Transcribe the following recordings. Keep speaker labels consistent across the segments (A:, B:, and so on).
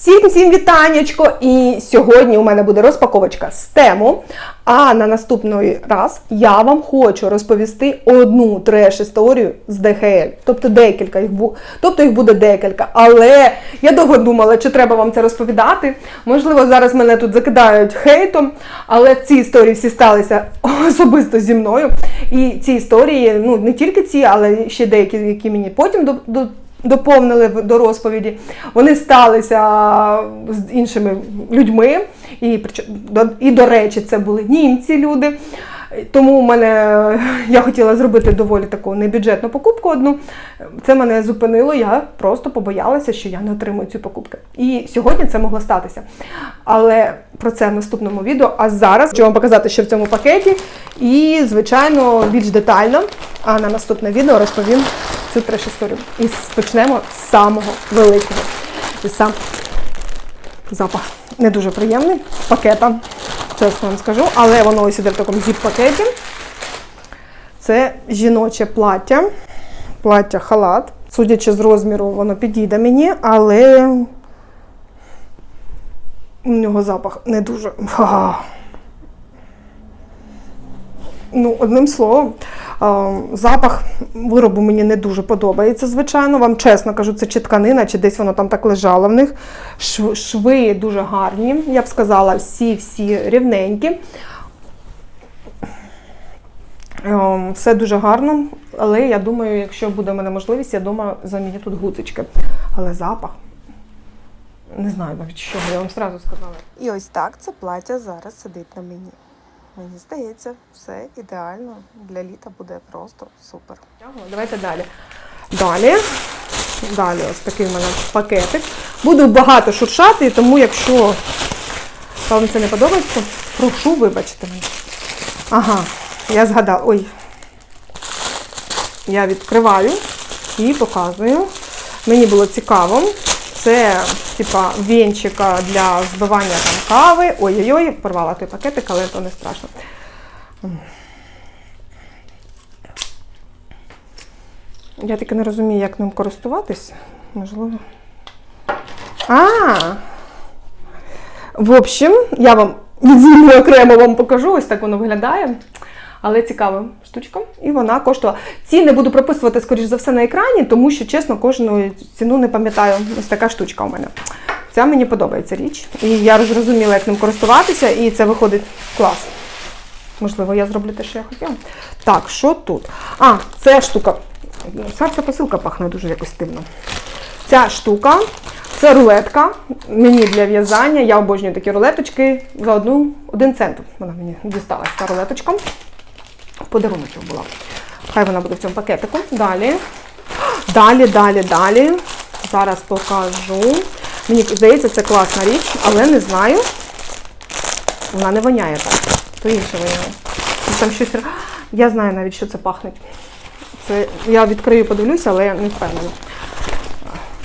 A: Всім всім вітаннячко! І сьогодні у мене буде розпаковочка з тему. А на наступний раз я вам хочу розповісти одну треш-історію з ДХЛ. Тобто декілька їх бу... тобто їх буде декілька. Але я довго думала, чи треба вам це розповідати. Можливо, зараз мене тут закидають хейтом, але ці історії всі сталися особисто зі мною. І ці історії, ну не тільки ці, але ще деякі, які мені потім до. До доповнили до розповіді. Вони сталися з іншими людьми, і, і до речі, це були німці люди. Тому у мене я хотіла зробити доволі таку небюджетну покупку одну. Це мене зупинило. Я просто побоялася, що я не отримую цю покупку. І сьогодні це могло статися. Але про це в наступному відео. А зараз хочу вам показати, що в цьому пакеті. І, звичайно, більш детально. А на наступне відео розповім цю треш історію. І почнемо з самого великого. І сам запах не дуже приємний пакета, чесно вам скажу, але воно ось іде в такому зіп-пакеті. Це жіноче плаття, плаття халат. Судячи з розміру, воно підійде мені, але у нього запах не дуже. Ну, одним словом, запах виробу мені не дуже подобається, звичайно. Вам чесно кажу, це чи тканина, чи десь воно там так лежало в них. Шви дуже гарні, я б сказала, всі-всі рівненькі. Все дуже гарно, але я думаю, якщо буде в мене можливість, я думаю, заміню тут гудзички. Але запах. Не знаю навіть що, я вам одразу сказала.
B: І ось так це плаття зараз сидить на мені. Мені здається, все ідеально для літа буде просто супер.
A: Давайте далі. Далі. Далі ось такий в мене пакетик. Буду багато шуршати, тому якщо вам це не подобається, прошу вибачте мене. Ага, я згадала. Ой. Я відкриваю і показую. Мені було цікаво. Це типа вінчика для збивання там кави. Ой-ой-ой, порвала той пакетик, але то не страшно. Я таки не розумію, як ним користуватись. Можливо. А! В общем, я вам відзніму окремо вам покажу, ось так воно виглядає. Але цікава штучка. І вона коштувала. Ціни буду прописувати, скоріш за все, на екрані, тому що, чесно, кожну ціну не пам'ятаю. Ось така штучка у мене. Ця мені подобається річ. І я зрозуміла, як ним користуватися, і це виходить клас. Можливо, я зроблю те, що я хотіла. Так, що тут? А, це штука. Ця посилка пахне дуже якось дивно. Ця штука це рулетка. Мені для в'язання. Я обожнюю такі рулеточки за одну, один цент. Вона мені дісталася ця. Подаруночок була. Хай вона буде в цьому пакетику. Далі. Далі, далі, далі. Зараз покажу. Мені здається, це класна річ, але не знаю. Вона не воняє так. То інше воняє. Там щось. Я знаю навіть, що це пахне. Це я відкрию, подивлюся, але я не впевнена.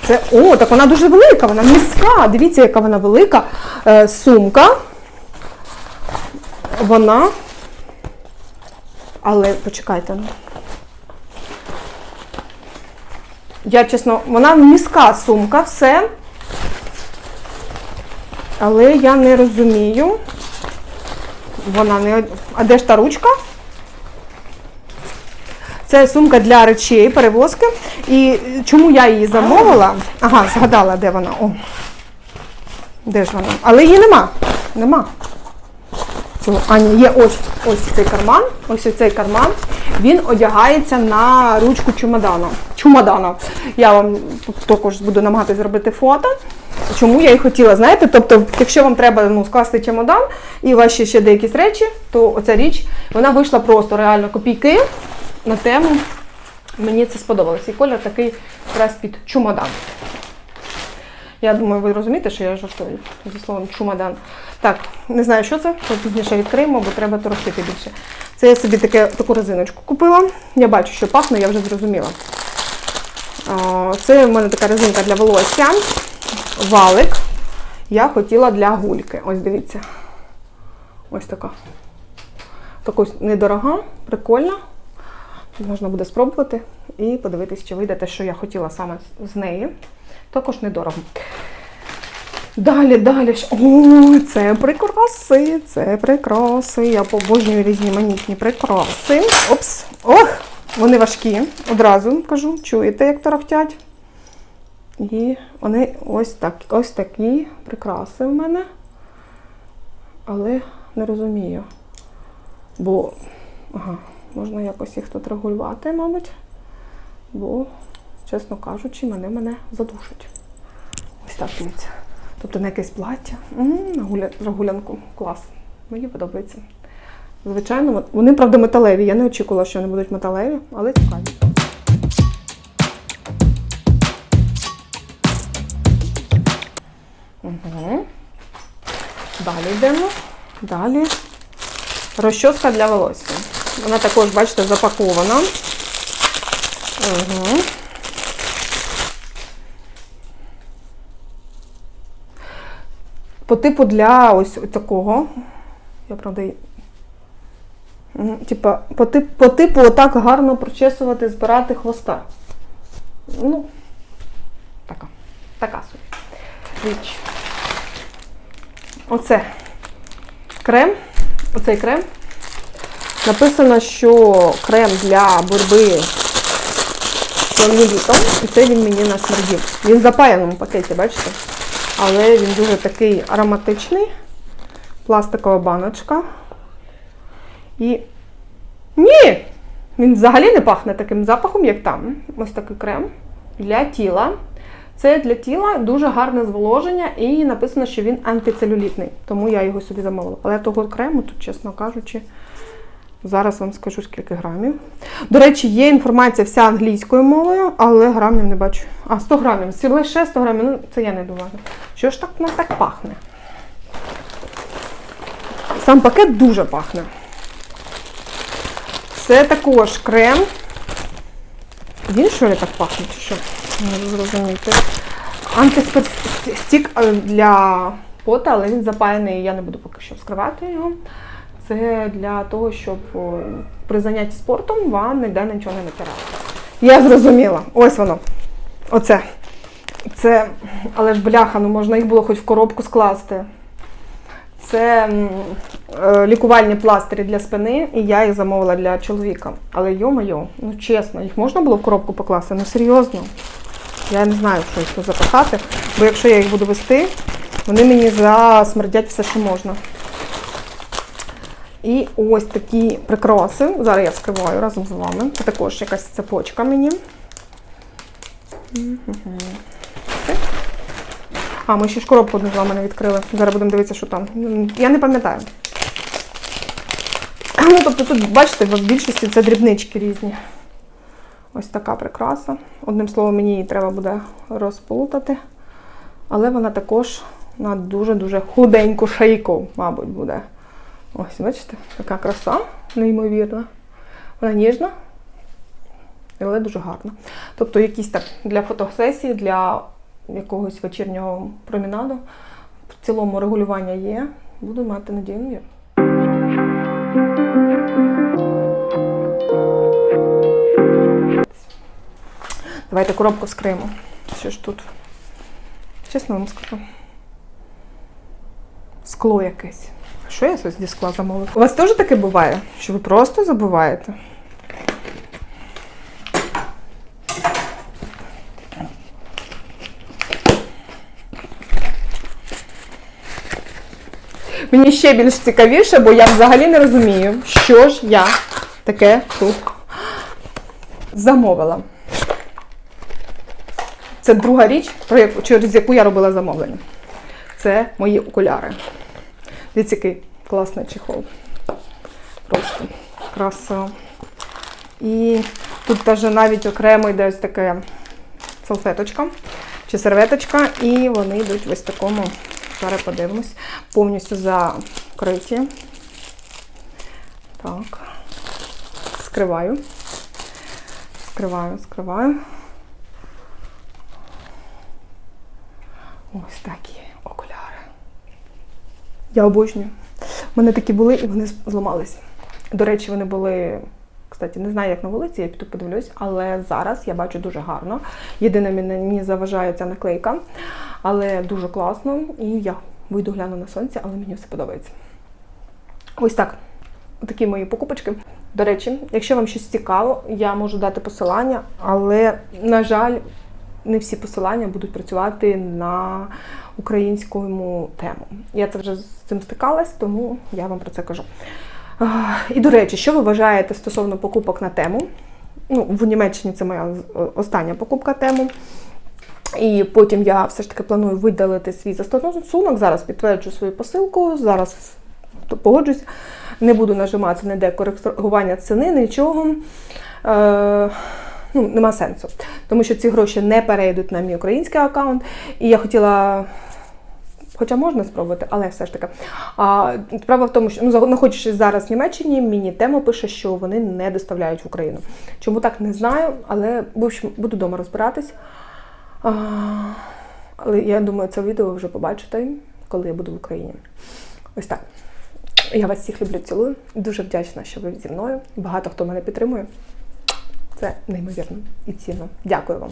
A: Це, о, так вона дуже велика, вона міська. Дивіться, яка вона велика. Е, сумка. Вона. Але почекайте. Я чесно, вона міська сумка, все. Але я не розумію. Вона не. А де ж та ручка? Це сумка для речей, перевозки. І чому я її замовила? Ага, згадала, де вона. О. Де ж вона? Але її нема. Нема. Цього. А, ні, є ось, ось цей карман. Ось цей карман. Він одягається на ручку чемодана. Чемодана. Я вам також буду намагатися зробити фото. Чому я і хотіла, знаєте, тобто, якщо вам треба ну, скласти чемодан і вас ще, деякі речі, то оця річ, вона вийшла просто реально копійки на тему. Мені це сподобалось. І колір такий якраз під чемодан. Я думаю, ви розумієте, що я жартую зі словом чумадан. Так, не знаю, що це, то пізніше відкриємо, бо треба торохтити більше. Це я собі таке, таку резиночку купила. Я бачу, що пахне, я вже зрозуміла. Це в мене така резинка для волосся. Валик. Я хотіла для гульки. Ось дивіться. Ось така. Така недорога, прикольна. Можна буде спробувати і подивитись, чи вийде те, що я хотіла саме з неї. Також недорого. Далі, далі. О, це прикраси, це прикраси. Я побожнюю різноманітні прикраси. Опс. Ох! Вони важкі. Одразу кажу, чуєте, як тарахтять. І вони ось так, ось такі прикраси в мене. Але не розумію. Бо ага, можна якось їх тут регулювати, мабуть. Бо, чесно кажучи, мене мене задушать. Ось так дивіться. Тобто на якесь плаття. На гуля... прогулянку. Клас. Мені подобається. Звичайно, вони, правда, металеві. Я не очікувала, що вони будуть металеві, але цікаві. Угу. Далі йдемо. Далі. Розчоска для волосся. Вона також, бачите, запакована. Угу. По типу для ось такого. Я правда. Типа, по, тип, по типу отак гарно прочесувати, збирати хвоста. Ну, така. Така собі. Річ. Оце крем. Оцей крем. Написано, що крем для боротьби з і це він мені насмердів. Він в запаяному пакеті, бачите? Але він дуже такий ароматичний. Пластикова баночка. І. Ні! Він взагалі не пахне таким запахом, як там. Ось такий крем для тіла. Це для тіла дуже гарне зволоження, і написано, що він антицелюлітний. Тому я його собі замовила. Але того крему, тут, чесно кажучи, зараз вам скажу скільки грамів. До речі, є інформація вся англійською мовою, але грамів не бачу. А, 100 грамів. Лише 100 грамів. Ну, це я не думаю. Що ж так воно так пахне? Сам пакет дуже пахне. Це також крем. Він що ли так пахне, чи що? Не можу зрозуміти. Антиспецстік е, для пота, але він запаяний, я не буду поки що вскривати його. Це для того, щоб при занятті спортом вам ніде нічого не натирати. Я зрозуміла. Ось воно. Оце. Це, але ж бляха, ну можна їх було хоч в коробку скласти. Це е, лікувальні пластирі для спини, і я їх замовила для чоловіка. Але йо-моє, ну чесно, їх можна було в коробку покласти? Ну серйозно. Я не знаю, що їх тут запихати, бо якщо я їх буду вести, вони мені засмердять все, що можна. І ось такі прикраси. Зараз я вскриваю разом з вами. Це також якась цепочка мені. Мгм. А, ми ще ж коробку одну з вами не відкрили. Зараз будемо дивитися, що там. Я не пам'ятаю. Ну, тобто тут, бачите, в більшості це дрібнички різні. Ось така прикраса. Одним словом, мені її треба буде розплутати. Але вона також на дуже-дуже худеньку шийку, мабуть, буде. Ось, бачите, така краса, неймовірна. Вона ніжна, але дуже гарна. Тобто, якісь так для фотосесії, для якогось вечірнього промінаду. В цілому регулювання є. Буду мати надійну віру. Давайте коробку вскриємо. Що ж тут? Чесно вам скажу. Скло якесь. Що я зі скла замовила? У вас теж таке буває, що ви просто забуваєте? Мені ще більш цікавіше, бо я взагалі не розумію, що ж я таке тут замовила. Це друга річ, через яку я робила замовлення. Це мої окуляри. Дивіться, який класний чехол. Просто краса. І тут теж навіть окремо йде ось така салфеточка чи серветочка, і вони йдуть в ось такому. Зараз подивимось. Повністю закриті. Так. Скриваю. Скриваю, скриваю. Ось такі окуляри. Я обожнюю. У мене такі були і вони зламались. До речі, вони були Кстати, не знаю, як на вулиці, я піду подивлюсь, але зараз я бачу дуже гарно. Єдине, мені заважає ця наклейка, але дуже класно. І я вийду гляну на сонце, але мені все подобається. Ось так. Такі мої покупочки. До речі, якщо вам щось цікаво, я можу дати посилання, але, на жаль, не всі посилання будуть працювати на українському тему. Я це вже з цим стикалась, тому я вам про це кажу. І до речі, що ви вважаєте стосовно покупок на тему? Ну, в Німеччині це моя остання покупка тему. І потім я все ж таки планую видалити свій застосунок. Зараз підтверджую свою посилку, зараз погоджусь. Не буду нажимати ніде коригування ціни, нічого. Е, ну, нема сенсу. Тому що ці гроші не перейдуть на мій український аккаунт. І я хотіла. Хоча можна спробувати, але все ж таки. А, справа в тому, що ну, знаходячись зараз в Німеччині, мені тема пише, що вони не доставляють в Україну. Чому так не знаю, але в общем, буду вдома розбиратись. А, але я думаю, це відео ви вже побачите, коли я буду в Україні. Ось так. Я вас всіх люблю, цілую. Дуже вдячна, що ви зі мною. Багато хто мене підтримує. Це неймовірно і цінно. Дякую вам.